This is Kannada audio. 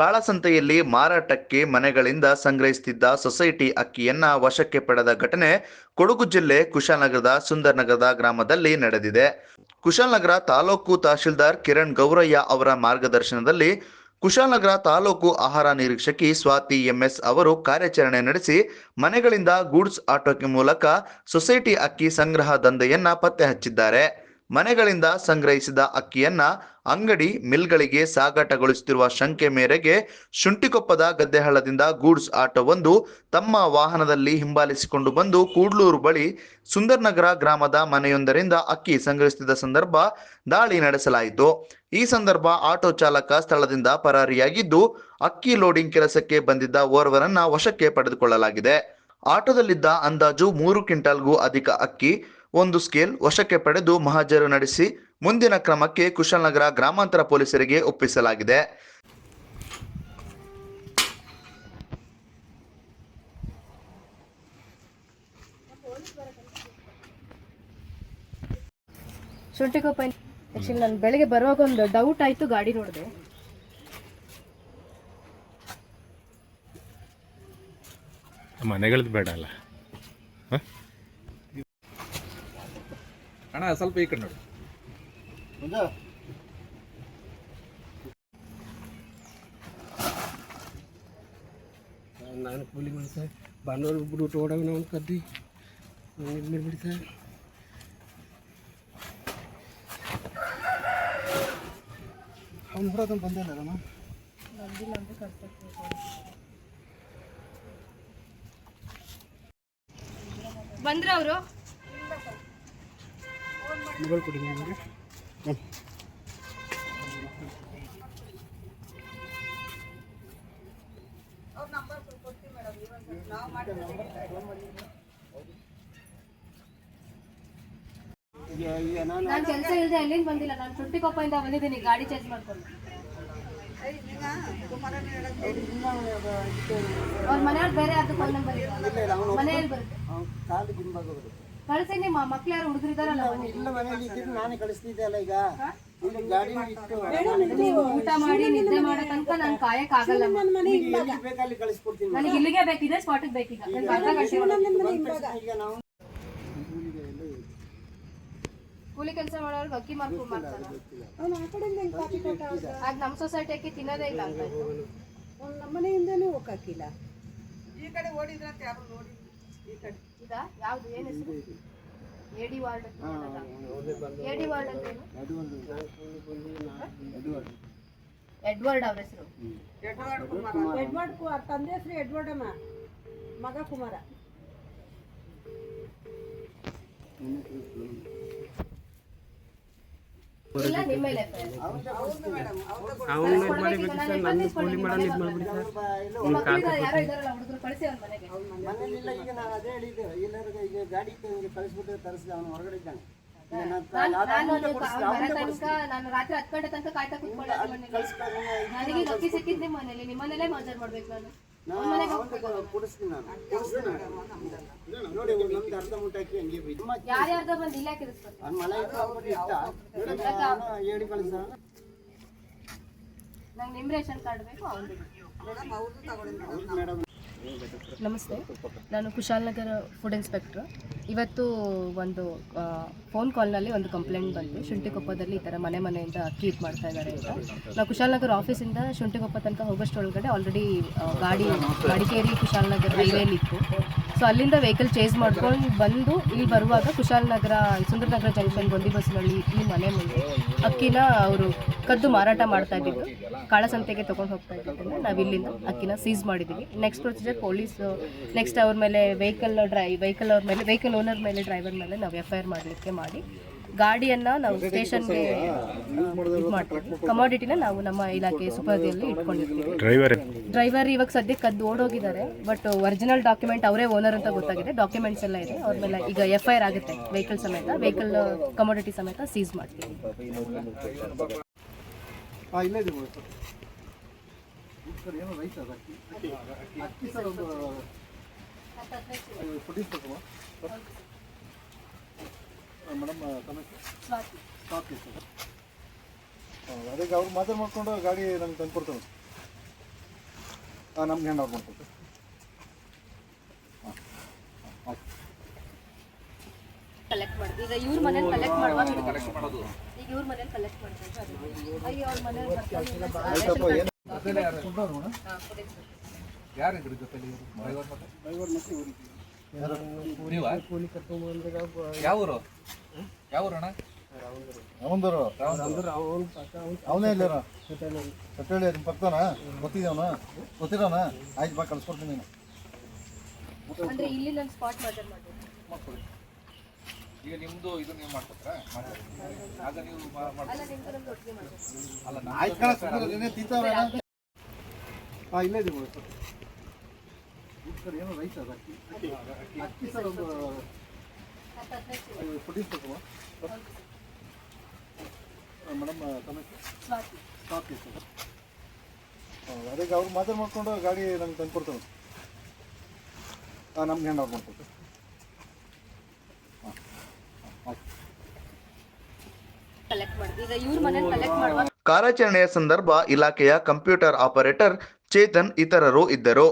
ಕಾಳಸಂತೆಯಲ್ಲಿ ಮಾರಾಟಕ್ಕೆ ಮನೆಗಳಿಂದ ಸಂಗ್ರಹಿಸುತ್ತಿದ್ದ ಸೊಸೈಟಿ ಅಕ್ಕಿಯನ್ನ ವಶಕ್ಕೆ ಪಡೆದ ಘಟನೆ ಕೊಡಗು ಜಿಲ್ಲೆ ಕುಶಾಲನಗರದ ಸುಂದರನಗರದ ಗ್ರಾಮದಲ್ಲಿ ನಡೆದಿದೆ. ಕುಶಾಲನಗರ ತಾಲೂಕು ತಹಶೀಲ್ದಾರ್ ಕಿರಣ್ ಗೌರಯ್ಯ ಅವರ ಮಾರ್ಗದರ್ಶನದಲ್ಲಿ ಕುಶಾಲನಗರ ತಾಲೂಕು ಆಹಾರ ನಿರೀಕ್ಷಕಿ ಸ್ವಾತಿ ಎಂಎಸ್ ಅವರು ಕಾರ್ಯಾಚರಣೆ ನಡೆಸಿ ಮನೆಗಳಿಂದ ಗೂಡ್ಸ್ ಆಟೋಕೆ ಮೂಲಕ ಸೊಸೈಟಿ ಅಕ್ಕಿ ಸಂಗ್ರಹ ದಂಧೆಯನ್ನ ಪತ್ತೆ ಹಚ್ಚಿದ್ದಾರೆ. ಮನೆಗಳಿಂದ ಸಂಗ್ರಹಿಸಿದ ಅಕ್ಕಿಯನ್ನ ಅಂಗಡಿ ಮಿಲ್ಗಳಿಗೆ ಸಾಗಾಟಗೊಳಿಸುತ್ತಿರುವ ಶಂಕೆ ಮೇರೆಗೆ ಶುಂಠಿಕೊಪ್ಪದ ಗದ್ದೆಹಳ್ಳದಿಂದ ಗೂಡ್ಸ್ ಆಟೋವೊಂದು ತಮ್ಮ ವಾಹನದಲ್ಲಿ ಹಿಂಬಾಲಿಸಿಕೊಂಡು ಬಂದು ಕೂಡ್ಲೂರು ಬಳಿ ಸುಂದರ್ನಗರ ಗ್ರಾಮದ ಮನೆಯೊಂದರಿಂದ ಅಕ್ಕಿ ಸಂಗ್ರಹಿಸುತ್ತಿದ್ದ ಸಂದರ್ಭ ದಾಳಿ ನಡೆಸಲಾಯಿತು. ಈ ಸಂದರ್ಭ ಆಟೋ ಚಾಲಕ ಸ್ಥಳದಿಂದ ಪರಾರಿಯಾಗಿದ್ದು, ಅಕ್ಕಿ ಲೋಡಿಂಗ್ ಕೆಲಸಕ್ಕೆ ಬಂದಿದ್ದ ಓರ್ವರನ್ನ ವಶಕ್ಕೆ ಪಡೆದುಕೊಳ್ಳಲಾಗಿದೆ. ಆಟೋದಲ್ಲಿದ್ದ ಅಂದಾಜು ಮೂರು ಕ್ವಿಂಟಾಲ್ಗೂ ಅಧಿಕ ಅಕ್ಕಿ ಒಂದು ಸ್ಕೇಲ್ ವಶಕ್ಕೆ ಪಡೆದು ಮಹಜರು ನಡೆಸಿ ಮುಂದಿನ ಕ್ರಮಕ್ಕೆ ಕುಶಾಲನಗರ ಗ್ರಾಮಾಂತರ ಪೊಲೀಸರಿಗೆ ಒಪ್ಪಿಸಲಾಗಿದೆ. ಶುಂಠಿಕೊಪ್ಪ ಆ್ಯಕ್ಚುಲಿ ನಾನು ಬೆಳಗ್ಗೆ ಬರುವಾಗ ಒಂದು ಡೌಟ್ ಆಯ್ತು ಗಾಡಿ ನೋಡಿದೆ. ಮನೆಗಳದ್ದು ಬೇಡ ಅಲ್ಲ? ಅಣ್ಣ ಸ್ವಲ್ಪ ಈ ಕಡೆ ನೋಡಿ. ನಾನು ಕೂಲಿ ಮಾಡಿ ಸರ್. ಭಾನುವಾರ ಬಿಟ್ಟು ಓಡಾಗ ನಾವು ಕದ್ದಿ ಇದು ಬಿಡಿ ಸರ್. ಅವ್ನು ಹೊರಗೆ ಬಂದಿಲ್ಲ ಅಮ್ಮ ಬಂದ್ರ ಅವರು? ಮೊಬೈಲ್ ಕೊಡಿ ನಿಮಗೆ. ನಾನು ಕೆಲಸ ಇಲ್ಲದೆ ಅಲ್ಲಿಂದ ಬಂದಿಲ್ಲ ನಾನು ಶುಂಠಿಕೊಪ್ಪದಿಂದ ಬಂದಿದ್ದೀನಿ ಗಾಡಿ ಚೇಂಜ್ ಮಾಡ್ಕೊಂಡು. ಅವ್ರ ಮನೆಯವ್ರು ಬೇರೆ ಅದು ಫೋನ್ ನಂಬರ್ ಮನೆಯಲ್ಲಿ ಬರುತ್ತೆ. ಹೋಗೋದು ಕಳ್ಸೀನಿ ಮಕ್ಳು ಯಾರು ಹುಡುಗರಿದಾರಲ್ಲ ಇಲ್ಲ ಮನೇಲಿ? ಇದ್ದಿದ್ದು ನಾನೇ ಕಳಿಸ್ತಿದ್ದೆ ಅಲ್ಲ ಈಗ. ಇಲ್ಲಿ ಗಾಡಿ ಇಟ್ಟು ಊಟ ಮಾಡಿ ನಿದ್ದೆ ಮಾಡೋ ತನಕ ನಾನು ಕಾಯಕ್ ಆಗಲ್ಲ ಎಲ್ಲಿ ಬೇಕಲ್ಲಿ ಕಳಿಸ್ಕೊಡ್ತೀನಿ. ನನಗೆ ಇಲ್ಲಿಗೆ ಬೇಕಿದೆ ಸ್ಪಾಟಿಗೆ ಬೇಕೀಗ. ನಂಗೆ ಅರ್ಧ ಗಂಟೆ ಈಗ ನಾವು ಕೂಲಿ ಕೆಲಸ ಮಾಡೋರ್ಗೆ ಅಕ್ಕಿ ಮಾರ್ಕು ಮಾಡ್ತಾರೆ. ಆಗ ನಮ್ಮ ಸೊಸೈಟಿ ಅಕ್ಕಿ ತಿನ್ನೋದೇ ಇಲ್ಲ ಅಂತ ನಮ್ಮನೆಯಿಂದನೂ ಹೋಗಕ್ಕಿಲ್ಲ ಇದಾ ಯಾವ್ದು ಏನ್ ಹೆಸರು? ಎಡಿ ವಾರ್ಡ್? ಎಡಿ ವಾರ್ಡ್? ಎಡ್ವರ್ಡ್ ಅವ್ರ ಹೆಸರು. ಎಡ್ವರ್ಡ್ ಕುಮಾರ್. ತಂದೆ ಹೆಸರು ಎಡ್ವರ್ಡ್ ಅಮ್ಮ. ಮಗ ಕುಮಾರ. ಇಲ್ಲ ನಿಮ್ಮ ಮೇಲೆ ಯಾರೋ ಇದಾರಲ್ಲ ಹುಡುಗರು ಕಳಿಸಿ ಅವ್ರ ಮನೆಗೆ ಮನೇಲಿ ಇಲ್ಲ ಈಗ ನಾನು ಅದೇ ಹೇಳಿದೆ ಎಲ್ಲರಿಗೂ ಈಗ ಗಾಡಿ ಇತ್ತು, ಹಿಂಗೆ ಕಳಿಸ್ಬಿಟ್ಟು ತರಿಸಿದೆ ಅವನು ಹೊರಗಡೆ ಇದ್ದಾನೆ ನಾನು ರಾತ್ರಿ ಹತ್ತು ಗಂಟೆ ತನಕ ಕಾಯ್ತಾ ನನಗೆ ಮನೇಲಿ ನಿಮ್ಮ ಮನೇಲೇ ಮಾಜರ್ ಮಾಡ್ಬೇಕು ನಾನು ಯಾರ್ಯಾರ್ದೋ ಬಂದು ಇಲ್ಲೇ ಹೇಳಿ ಕಳಿಸ ನಂಗೆ ನಿಮ್ಮ ರೇಷನ್ ಕಾರ್ಡ್ ಬೇಕು ಅವ್ರಿಗೆ ಮೇಡಮ್. ನಮಸ್ತೆ. ನಾನು ಕುಶಾಲನಗರ ಫುಡ್ ಇನ್ಸ್ಪೆಕ್ಟ್ರ್ ಇವತ್ತು ಒಂದು ಫೋನ್ ಕಾಲ್ನಲ್ಲಿ ಒಂದು ಕಂಪ್ಲೇಂಟ್ ಬಂತು. ಶುಂಠಿಕೊಪ್ಪದಲ್ಲಿ ಈ ಥರ ಮನೆ ಮನೆಯಿಂದ ಇದು ಮಾಡ್ತಾ ಇದ್ದಾರೆ ಅಂತ. ನಾವು ಕುಶಾಲನಗರ ಆಫೀಸಿಂದ ಶುಂಠಿಕೊಪ್ಪ ತನಕ ಹೋಗೋಷ್ಟೊಳಗಡೆ ಆಲ್ರೆಡಿ ಗಾಡಿ ಮಡಿಕೇರಿ ಕುಶಾಲನಗರ ಹೈವೇಲಿ ಇತ್ತು ಸೊ ಅಲ್ಲಿಂದ ವೆಹಿಕಲ್ ಚೇಂಜ್ ಮಾಡ್ಕೊಂಡು ಬಂದು ಇಲ್ಲಿ ಬರುವಾಗ ಕುಶಾಲನಗರ, ಸುಂದರನಗರ ಜಂಕ್ಷನ್ ಗೊಂದಿ ಬಸ್ನಲ್ಲಿ ಈ ಮನೆ ಮುಂದೆ ಅಕ್ಕಿನ ಅವರು ಕದ್ದು ಮಾರಾಟ ಮಾಡ್ತಾ ಇದ್ದಿದ್ದು. ಕಾಳಸಂತೆಗೆ ತೊಗೊಂಡು ಹೋಗ್ತಾ ಇದ್ದಿದ್ದನ್ನು ನಾವು ಇಲ್ಲಿಂದ ಅಕ್ಕಿನ ಸೀಸ್ ಮಾಡಿದ್ದೀವಿ ನೆಕ್ಸ್ಟ್ ಪ್ರೊಸೀಜರ್ ಪೊಲೀಸ್ ನೆಕ್ಸ್ಟ್ ಅವ್ರ ಮೇಲೆ ವೆಹಿಕಲ್ ಡ್ರೈ ವೆಹಿಕಲ್ ಅವ್ರ ಮೇಲೆ ವೆಹಿಕಲ್ ಓನರ್ ಮೇಲೆ ಡ್ರೈವರ್ ಮೇಲೆ ನಾವು ಎಫ್ ಐ ಆರ್ ಮಾಡಲಿಕ್ಕೆ ಮಾಡಿ. ಗಾಡಿಯನ್ನು ನಾವು ಸ್ಟೇಷನ್ಗೆ ಇದು ಮಾಡ್ತೀವಿ. ಕಮಾಡಿಟಿನ ನಾವು ನಮ್ಮ ಇಲಾಖೆ ಸುಪರ್ದಿಯಲ್ಲಿ ಇಟ್ಕೊಂಡಿರ್ತೀವಿ. ಡ್ರೈವರ್ ಡ್ರೈವರ್ ಇವಾಗ ಸದ್ಯಕ್ಕೆ ಕದ್ದು ಓಡೋಗಿದ್ದಾರೆ. ಬಟ್ ಒರಿಜಿನಲ್ ಡಾಕ್ಯುಮೆಂಟ್ ಅವರೇ ಓನರ್ ಅಂತ ಗೊತ್ತಾಗಿದೆ. ಡಾಕ್ಯುಮೆಂಟ್ಸ್ ಎಲ್ಲ ಇದೆ. ಅವ್ರ ಮೇಲೆ ಈಗ ಎಫ್ ಐ ಆರ್ ಆಗುತ್ತೆ. ವೆಹಿಕಲ್ ಸಮೇತ. ವೆಹಿಕಲ್ ಕಮಾಡಿಟಿ ಸಮೇತ ಸೀಸ್ ಮಾಡ್ತೀವಿ. ಅಕ್ಕಿ. ಅಕ್ಕಿ. ಸರ್ ಒಂದು ಮೇಡಮ್ ಸಾಕು ಸರ್ ಅದಕ್ಕೆ ಅವ್ರು ಮಾತಾಡಿ ಮಾಡ್ಕೊಂಡು ಗಾಡಿ ನಮ್ಗೆ ತಂದು ಕೊಡ್ತಾರೆ. ನಮ್ಗೆ ಹ್ಯಾಂಡ್ ಓವರ್ ಮಾಡ್ಕೊಡ್ತೀವಿ ಕಲೆಕ್ಟ್ ಮಾಡಿದ್ವಿ ಈಗ ಇವ್ರ ಮನೇಲಿ ಕಲೆಕ್ಟ್ ಮಾಡುವಾಗ ಈಗ ಇವ್ರ ಮನೇಲಿ ಕಲೆಕ್ಟ್ ಮಾಡ್ತಾರೆ ಅಯ್ಯೋ ಅವ್ರ ಮನೇಲಿ ಆಯ್ತಪ್ಪ ಏನು ಯಾರಿದ್ರು ಜೊತೆಲಿ ಡ್ರೈವರ್ ಮತ್ತೆ? ಡ್ರೈವರ್ ಮತ್ತೆ ಯಾವ ಊರು? ಅಣ್ಣ? ಅವಂದರು ಅವನೇ ಇಲ್ಲಾರ ಸಟ್ಟಳ್ಳಿ ನಿಮ್ಮ ಪಕ್ಕದನ ಗೊತ್ತಿದ್ದವನ ಗೊತ್ತಿರೋನ? ಆಯ್ತು ಬಾ ಕಳ್ಸ್ಕೊಡ್ತೀನಿ ನೀನು. ಅಂದ್ರೆ ಇಲ್ಲಿ ನಾನು ಸ್ಪಾಟ್ ಮಾತಾಡ್ ಮಾಡ್ಕೊಡಿ. ಮಾಡ್ಕೊಳ್ಳಿ ಈಗ ನಿಮ್ಮದು ಇದು ನೀವು ಮಾಡ್ಕೊತಾರ ಆಗ ನೀವು ಅಲ್ಲ ಆಯ್ತು ಕಳಿಸ್ಬಿಡ್ರಿ ನೀನೇ ತಿಂತಾವ್ರೆ ಹಾಂ ಇಲ್ಲೇ ಇದೀವಿ ಸರ್ ಸರ್ ಏನೋ ರೈಸ್ ಅದು. ಅಕ್ಕಿ ಅಕ್ಕಿ ಸರ್ ಒಂದು ಫುಡ್ ಇಸ್ಬೇಕು ಮೇಡಮ್ ಸಮಸ್ಯೆ ಸ್ವಾತಿ. ಸಾಕು ಸರ್ ಅದಕ್ಕೆ ಅವ್ರು ಮಾತಾಡಿ ಮಾಡ್ಕೊಂಡು ಗಾಡಿ ನಮ್ಗೆ ತಂದು ಕೊಡ್ತಾರೆ. ಹಾಂ ನಮ್ಗೆ ಹ್ಯಾಂಡ್ ಓವರ್ ಮಾಡ್ಕೊಡ್ತೇವೆ ಕಾರ್ಯಾಚರಣೆಯ ಸಂದರ್ಭ ಇಲಾಖೆಯ ಕಂಪ್ಯೂಟರ್ ಆಪರೇಟರ್ ಚೇತನ್ ಇತರರು ಇದ್ದರು.